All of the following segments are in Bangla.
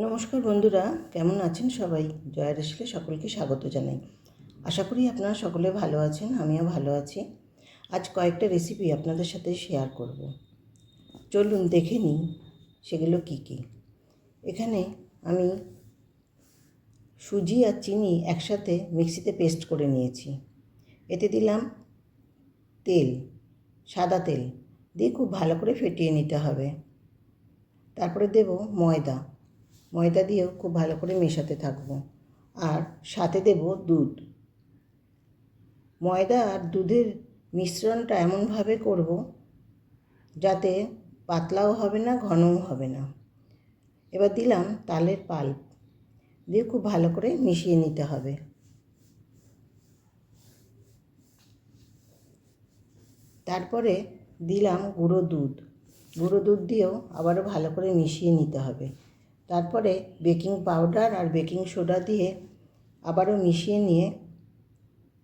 নমস্কার বন্ধুরা, কেমন আছেন সবাই? জয়া রেসিলে সকলকে স্বাগত জানাই। আশা করি আপনারা সকলে ভালো আছেন, আমিও ভালো আছি। আজ কয়েকটা রেসিপি আপনাদের সাথে শেয়ার করব। চলুন দেখে নিই সেগুলো কি কি। এখানে আমি সুজি আর চিনি একসাথে মিক্সিতে পেস্ট করে নিয়েছি। এতে দিলাম তেল, সাদা তেল। দিয়ে খুব ভালো করে ফেটিয়ে নিতে হবে। তারপরে দেব ময়দা। ময়দা দিয়েও খুব ভালো করে মেশাতে থাকব। আর সাথে দেব দুধ। ময়দা আর দুধের মিশ্রণটা এমনভাবে করব যাতে পাতলাও হবে না, ঘনও হবে না। এবার দিলাম তালের পাল্প। দিয়ে খুব ভালো করে মিশিয়ে নিতে হবে। তারপরে দিলাম গুঁড়ো দুধ। গুঁড়ো দুধ দিয়েও আবারও ভালো করে মিশিয়ে নিতে হবে। তারপরে বেকিং পাউডার আর বেকিং সোডা দিয়ে আবারও মিশিয়ে নিয়ে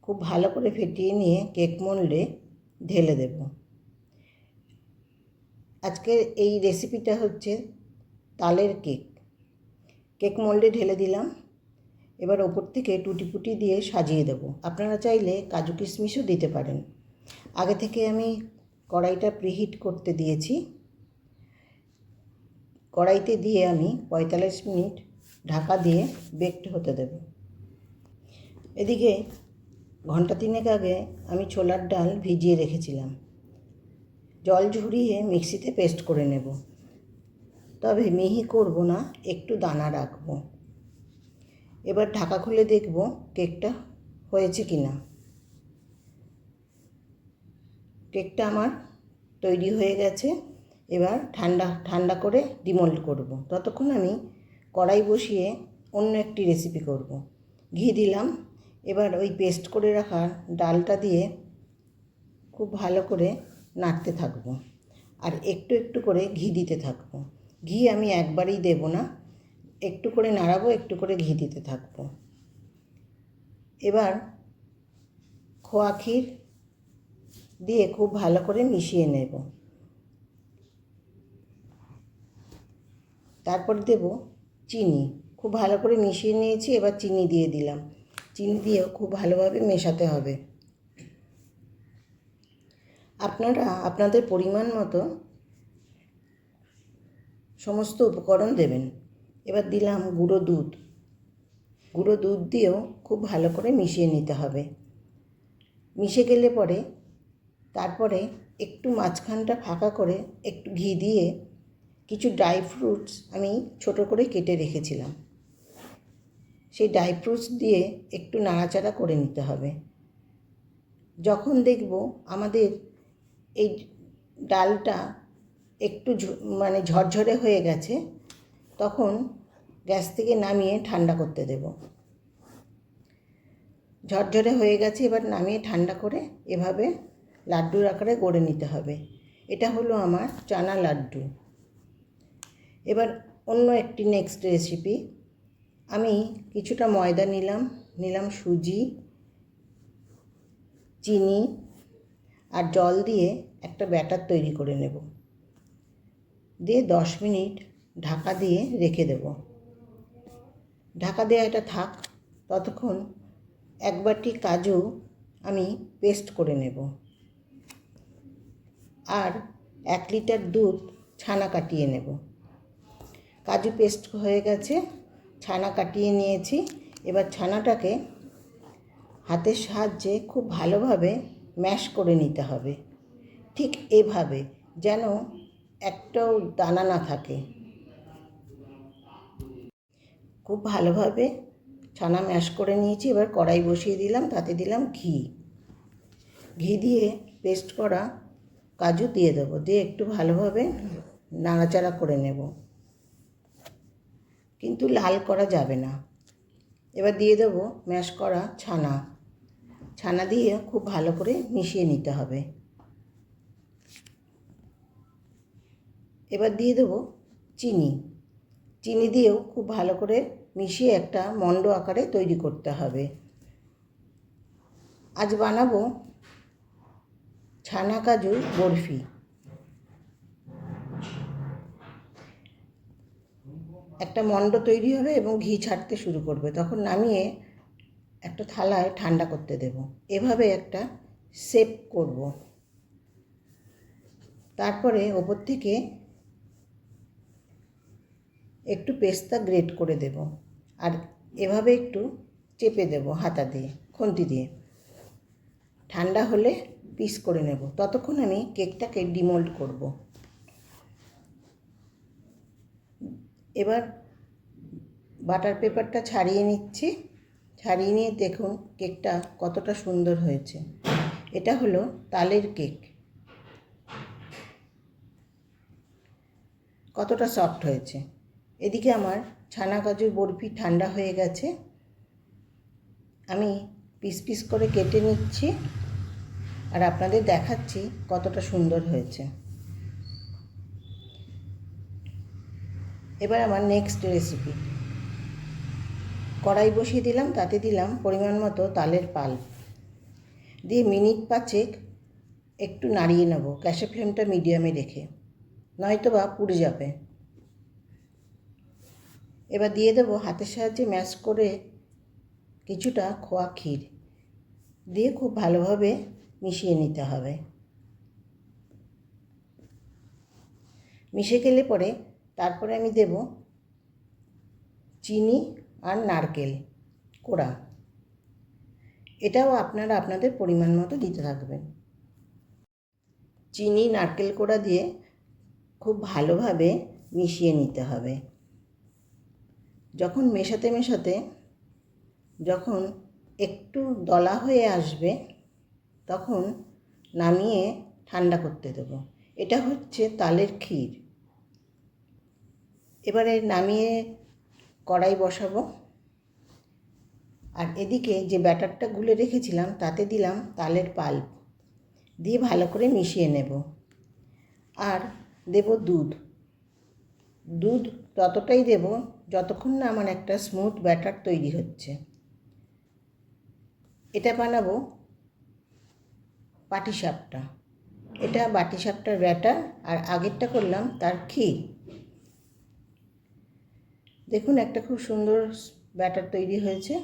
খুব ভালো করে ফেটিয়ে নিয়ে কেক মোল্ডে ঢেলে দেব। আজকের এই রেসিপিটা হচ্ছে তালের কেক। কেক মোল্ডে ঢেলে দিলাম। এবার ওপর থেকে টুটি ফুটি দিয়ে সাজিয়ে দেবো। আপনারা চাইলে কাজু কিশমিশও দিতে পারেন। আগে থেকে আমি কড়াইটা প্রিহিট করতে দিয়েছি। কড়াইতে দিয়ে আমি পঁয়তাল্লিশ মিনিট ঢাকা দিয়ে বেকড হতে দেব। এদিকে ঘণ্টা তিনেক আগে আমি ছোলার ডাল ভিজিয়ে রেখেছিলাম। জল ঝরিয়ে মিক্সিতে পেস্ট করে নেব। তবে মিহি করব না, একটু দানা রাখব। এবার ঢাকা খুলে দেখব কেকটা হয়েছে কি না কেকটা আমার তৈরি হয়ে গেছে। এবার ঠান্ডা ঠান্ডা করে ডিমোল্ড করব। ততক্ষণ আমি কড়াই বসিয়ে অন্য একটি রেসিপি করব। ঘি দিলাম। এবার ওই পেস্ট করে রাখা ডালটা দিয়ে খুব ভালো করে নাড়তে থাকব। আর একটু একটু করে ঘি দিতে থাকব। ঘি আমি একবারেই দেব না। একটু করে নাড়াবো, একটু করে ঘি দিতে থাকব। এবার খোয়া ক্ষীর দিয়ে খুব ভালো করে মিশিয়ে নেব। তারপর দেব চিনি। খুব ভালো করে মিশিয়ে নিয়েছি, এবার চিনি দিয়ে দিলাম। চিনি দিয়েও খুব ভালোভাবে মেশাতে হবে। আপনারা আপনাদের পরিমাণ মতো সমস্ত উপকরণ দেবেন। এবার দিলাম গুঁড়ো দুধ। গুঁড়ো দুধ দিয়েও খুব ভালো করে মিশিয়ে নিতে হবে। মিশে গেলে পরে তারপরে একটু মাঝখানটা ফাঁকা করে একটু ঘি দিয়ে কিছু ড্রাই ফ্রুটস আমি ছোট করে কেটে রেখেছিলাম। সেই ড্রাই ফ্রুটস দিয়ে একটু নাড়াচাড়া করে নিতে হবে। যখন দেখব আমাদের এই ডালটা একটু মানে ঝরঝরে হয়ে গেছে, তখন গ্যাস থেকে নামিয়ে ঠান্ডা করতে দেব। ঝরঝরে হয়ে গেছে, এবার নামিয়ে ঠান্ডা করে এভাবে লাড্ডুর আকারে গড়ে নিতে হবে। এটা হলো আমার চানা লাড্ডু। এবার অন্য একটি নেক্সট রেসিপি আমি কিছুটা ময়দা নিলাম নিলাম সুজি, চিনি আর জল দিয়ে একটা ব্যাটার তৈরি করে নেব। দিয়ে দশ মিনিট ঢাকা দিয়ে রেখে দেব। ঢাকা দেওয়া এটা থাক, ততক্ষণ এক বাটি কাজু আমি পেস্ট করে নেব। আর এক লিটার দুধ ছানা কাটিয়ে নেব। কাজু পেস্ট হয়ে গেছে, ছানা কাটিয়ে নিয়েছি। এবার ছানাটাকে হাতের সাহায্যে খুব ভালোভাবে ম্যাশ করে নিতে হবে। ঠিক এভাবে যেন একটাও দানা না থাকে। খুব ভালোভাবে ছানা ম্যাশ করে নিয়েছি। এবার কড়াই বসিয়ে দিলাম, তাতে দিলাম ঘি। ঘি দিয়ে পেস্ট করা কাজু দিয়ে দেবো, দিয়ে একটু ভালোভাবে নাড়াচাড়া করে নেব। কিন্তু লাল করা যাবে না। এবার দিয়ে দেবো ম্যাশ করা ছানা। ছানা দিয়ে খুব ভালো করে মিশিয়ে নিতে হবে। এবার দিয়ে দেবো চিনি। চিনি দিয়েও খুব ভালো করে মিশিয়ে একটা মণ্ড আকারে তৈরি করতে হবে। আজ বানাবো ছানা কাজু বরফি। একটা মণ্ড তৈরি হবে এবং ঘি ছাড়তে শুরু করবে। তখন নামিয়ে একটা থালায় ঠান্ডা করতে দেব। এভাবে একটা সেপ করব। তারপরে ওপর থেকে একটু পেস্তা গ্রেট করে দেব আর এভাবে একটু চেপে দেব হাতা দিয়ে, খুন্তি দিয়ে। ঠান্ডা হলে পিস করে নেব। ততক্ষণ আমি কেকটাকে ডিমোল্ড করব। এবার বাটার পেপারটা ছাড়িয়ে নিচ্ছি। ছাড়িয়ে নিয়ে দেখুন কেকটা কতটা সুন্দর হয়েছে। এটা হলো তালের কেক। কতটা সফট হয়েছে। এদিকে আমার ছানা কাজুর বরফি ঠান্ডা হয়ে গেছে। আমি পিস পিস করে কেটে নিচ্ছি। আর আপনাদের দেখাচ্ছি কতটা সুন্দর হয়েছে। এবার আমার নেক্সট রেসিপি কড়াই বসিয়ে দিলাম, তাতে দিলাম পরিমাণ মতো তালের পাল। দিয়ে মিনিট পাঁচেক একটু নাড়িয়ে নেব, গ্যাসের ফ্লেমটা মিডিয়ামে রেখে নয়তো বা পুড়ে যাবে। এবার দিয়ে দেবো হাতের সাহায্যে ম্যাশ করে কিছুটা খোয়া ক্ষীর। দিয়ে খুব ভালোভাবে মিশিয়ে নিতে হবে। মিশে গেলে পরে তারপরে আমি দেব চিনি আর নারকেল কোড়া। এটাও আপনারা আপনাদের পরিমাণ মতো দিতে থাকবেন। চিনি, নারকেল কোড়া দিয়ে খুব ভালোভাবে মিশিয়ে নিতে হবে। যখন মেশাতে মেশাতে যখন একটু দলা হয়ে আসবে তখন নামিয়ে ঠান্ডা করতে দেবো। এটা হচ্ছে তালের ক্ষীর। এবারে নামিয়ে কড়াই বসাবো। আর এদিকে যে ব্যাটারটা গুলে রেখেছিলাম, তাতে দিলাম তালের পাল্প। দিয়ে ভালো করে মিশিয়ে নেব। আর দেব দুধ। দুধ ততটাই দেব যতক্ষণ না আমার একটা স্মুথ ব্যাটার তৈরি হচ্ছে। এটা বানাবো পাটিসাপটা। এটা বাটিসাপটার ব্যাটার আর আগেরটা করলাম তার ক্ষীর। দেখুন, একটা খুব সুন্দর ব্যাটার তৈরি হয়েছে।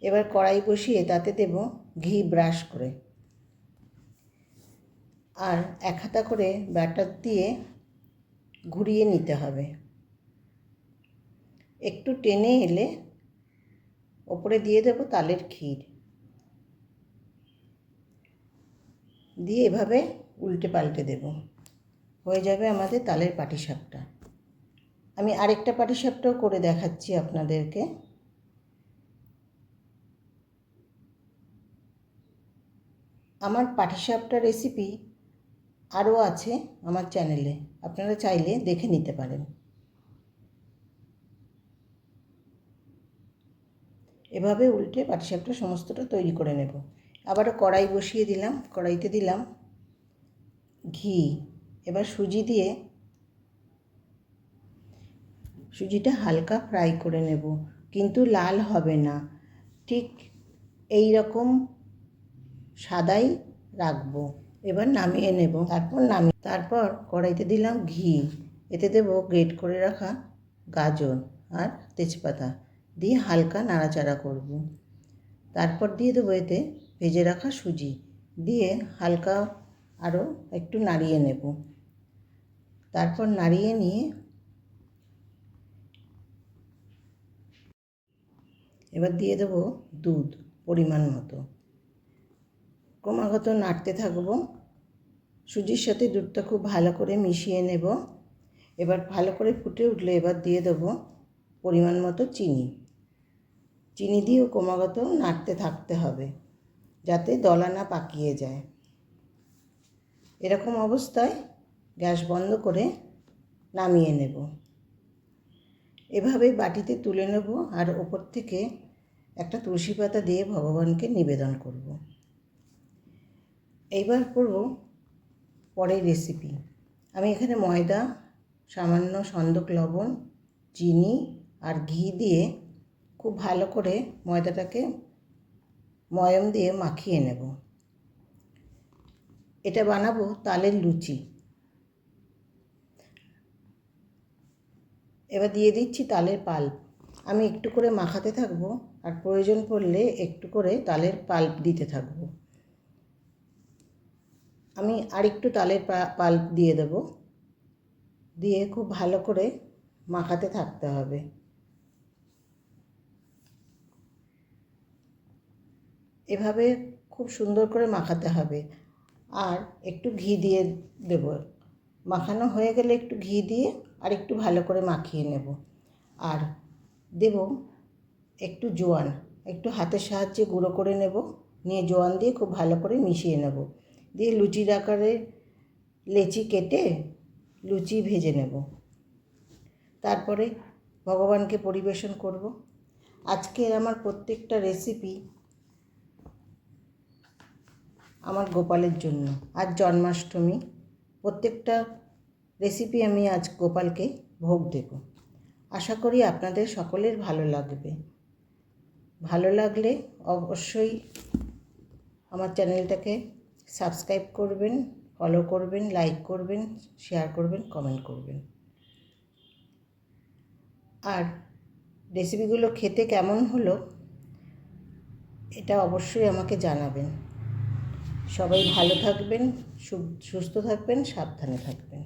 এবার কড়াই বসিয়ে তাতে দেব ঘি ব্রাশ করে। আর এক হাতা করে ব্যাটার দিয়ে ঘুরিয়ে নিতে হবে। একটু টেনে এলে ওপরে দিয়ে দেব তালের ক্ষীর। দিয়ে এভাবে উল্টে পাল্টে দেব। হয়ে যাবে আমাদের তালের পাটিসাপটা। আমি আরেকটা পাটিসাপটাও করে দেখাচ্ছি আপনাদেরকে। আমার পাটিসাপটা রেসিপি আরও আছে আমার চ্যানেলে আপনারা চাইলে দেখে নিতে পারেন। এভাবে উল্টে পাটিসাপটা সমস্তটা তৈরি করে নেব। আবারও কড়াই বসিয়ে দিলাম, কড়াইতে দিলাম ঘি। এবার সুজি দিয়ে সুজিটা হালকা ফ্রাই করে নেব, কিন্তু লাল হবে না। ঠিক এই রকম সাদাই রাখব। এবার নামিয়ে নেব। তারপর নামিয়ে তারপর কড়াইতে দিলাম ঘি। এতে দেব গ্রেট করে রাখা গাজর আর তেজপাতা। দিয়ে হালকা নাড়াচাড়া করব। তারপর দিয়ে দেবো এতে ভেজে রাখা সুজি। দিয়ে হালকা আরও একটু নাড়িয়ে নেব। তারপর নাড়িয়ে নিয়ে এবার দিয়ে দেবো দুধ পরিমাণ মতো। ক্রমাগত নাড়তে থাকব। সুজির সাথে দুধটা খুব ভালো করে মিশিয়ে নেব। এবার ভালো করে ফুটে উঠলে এবার দিয়ে দেবো পরিমাণ মতো চিনি। চিনি দিয়েও ক্রমাগত নাড়তে থাকতে হবে যাতে দলা না পাকিয়ে যায়। এরকম অবস্থায় গ্যাস বন্ধ করে নামিয়ে নেব। এভাবে বাটিতে তুলে নেব আর ওপর থেকে একটা তুলসী পাতা দিয়ে ভগবানকে নিবেদন করব। এইবার করব পরের রেসিপি আমি এখানে ময়দা, সামান্য সন্দক লবণ, চিনি আর ঘি দিয়ে খুব ভালো করে ময়দাটাকে ময়ম দিয়ে মাখিয়ে নেব। এটা বানাবো তালের লুচি। এবার দিয়ে দিচ্ছি তালের পাল্প। আমি একটু করে মাখাতে থাকব আর প্রয়োজন পড়লে একটু করে তালের পাল্প দিতে থাকব। আমি আরেকটু তালের পাল্প দিয়ে দেবো। দিয়ে খুব ভালো করে মাখাতে থাকতে হবে। এভাবে খুব সুন্দর করে মাখাতে হবে। আর একটু ঘি দিয়ে দেব। মাখানো হয়ে গেলে একটু ঘি দিয়ে আর একটু ভালো করে মাখিয়ে নেব। আর দেব একটু জোয়ান, একটু হাতের সাহায্যে গুঁড়ো করে নেব, নিয়ে জোয়ান দিয়ে খুব ভালো করে মিশিয়ে নেব। দিয়ে লুচির আকারে লেচি কেটে লুচি ভেজে নেব। তারপরে ভগবানকে পরিবেশন করব। আজকের আমার প্রত্যেকটা রেসিপি আমার গোপালের জন্য। আজ জন্মাষ্টমী, প্রত্যেকটা রেসিপি আমি আজ গোপালকে ভোগ দেব। আশা করি আপনাদের সকলের ভালো লাগবে। ভালো লাগলে অবশ্যই আমার চ্যানেলটাকে সাবস্ক্রাইব করবেন ফলো করবেন লাইক করবেন শেয়ার করবেন কমেন্ট করবেন। আর রেসিপিগুলো খেতে কেমন হলো, এটা অবশ্যই আমাকে জানাবেন। সবাই ভালো থাকবেন সুস্থ থাকবেন, সাবধানে থাকবেন।